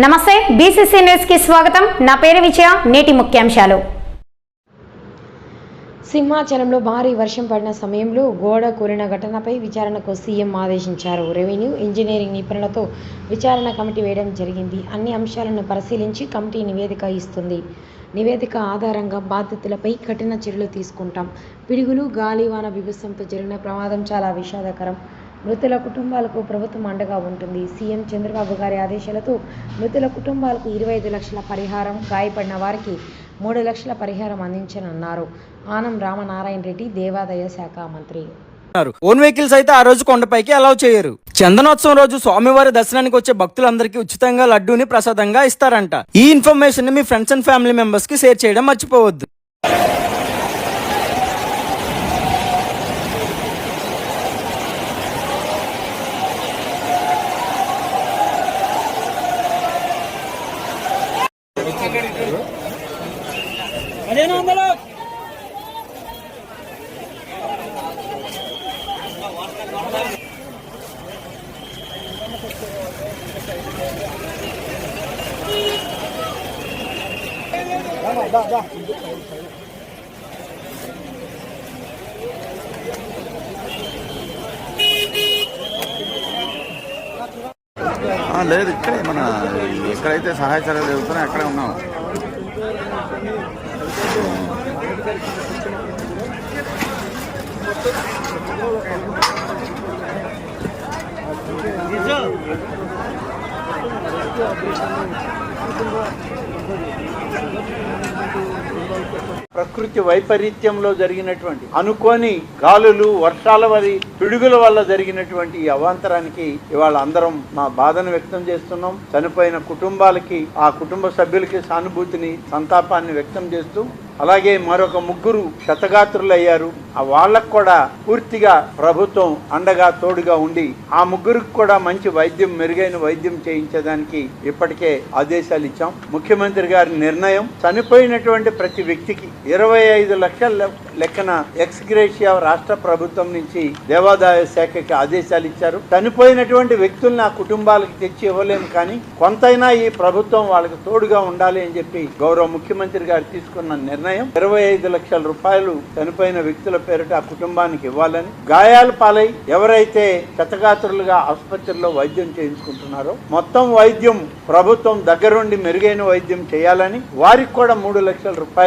నమస్తే బీసీసీ న్యూస్కి స్వాగతం. నా పేరు విజయ నేటి ముఖ్యాంశాలు. సింహాచలంలో భారీ వర్షం పడిన సమయంలో గోడ కూలిన ఘటనపై విచారణకు సీఎం ఆదేశించారు. రెవెన్యూ ఇంజనీరింగ్ నిపుణులతో విచారణ కమిటీ వేయడం జరిగింది. అన్ని అంశాలను పరిశీలించి కమిటీ నివేదిక ఇస్తుంది. నివేదిక ఆధారంగా బాధితులపై కఠిన చర్యలు తీసుకుంటాం. పిడుగులు గాలివాన బిభత్సంతో జరిగిన ప్రమాదం చాలా విషాదకరం. మృతుల కుటుంబాలకు ప్రభుత్వం అండగా ఉంటుంది. సీఎం చంద్రబాబు గారి ఆదేశాలతో మృతుల కుటుంబాలకు ఇరవై ఐదు లక్షల పరిహారం గాయపడిన వారికి మూడు లక్షల పరిహారం అందించనున్నారు. ఆనం రామనారాయణ రెడ్డి దేవాదాయ శాఖ మంత్రి. ఓన్ వెహికల్స్ అయితే ఆ రోజు కొండపైకి అలౌ చేయరు. చందనోత్సవం రోజు స్వామివారి దర్శనానికి వచ్చే భక్తులందరికీ ఉచితంగా లడ్డూని ప్రసాదంగా ఇస్తారంట. ఈ ఇన్ఫర్మేషన్ని మీ ఫ్రెండ్స్ అండ్ ఫ్యామిలీ మెంబర్స్కి షేర్ చేయడం మర్చిపోవద్దు. ఆ, లేదు ఇక్కడే మన ఎక్కడైతే సహాయ చర్యలు జరుగుతున్నాయో అక్కడే ఉన్నాం Thank you. ప్రకృతి వైపరీత్యంలో జరిగినటువంటి అనుకోని గాలులు వర్షాల వరి పిడుగుల వల్ల జరిగినటువంటి ఈ అవాంతరానికి ఇవాళ అందరం మా బాధను వ్యక్తం చేస్తున్నాం. చనిపోయిన కుటుంబాలకి ఆ కుటుంబ సభ్యులకి సానుభూతిని సంతాపాన్ని వ్యక్తం చేస్తూ అలాగే మరొక ముగ్గురు క్షతగాత్రులయ్యారు ఆ వాళ్ళకు కూడా పూర్తిగా ప్రభుత్వం అండగా తోడుగా ఉండి ఆ ముగ్గురికి కూడా మంచి వైద్యం మెరుగైన వైద్యం చేయించడానికి ఇప్పటికే ఆదేశాలు ఇచ్చాం. ముఖ్యమంత్రి గారి నిర్ణయం చనిపోయినటువంటి ప్రతి వ్యక్తికి ఇరవై ఐదు లక్షల లెక్కన ఎక్స్గ్రేషియా రాష్ట్ర ప్రభుత్వం నుంచి దేవాదాయ శాఖకి ఆదేశాలు ఇచ్చారు. చనిపోయినటువంటి వ్యక్తుల్ని ఆ కుటుంబాలకు తెచ్చి ఇవ్వలేము కానీ కొంతైనా ఈ ప్రభుత్వం వాళ్ళకి తోడుగా ఉండాలి అని చెప్పి గౌరవ ముఖ్యమంత్రి గారు తీసుకున్న నిర్ణయం ఇరవై ఐదు లక్షల రూపాయలు చనిపోయిన వ్యక్తుల పేరిట ఆ కుటుంబానికి ఇవ్వాలని గాయాలు పాలై ఎవరైతే శతగాత్రులుగా ఆసుపత్రిలో వైద్యం చేయించుకుంటున్నారో మొత్తం వైద్యం ప్రభుత్వం దగ్గరుండి మెరుగైన వైద్యం చేయాలని వారికి కూడా మూడు లక్షల రూపాయలు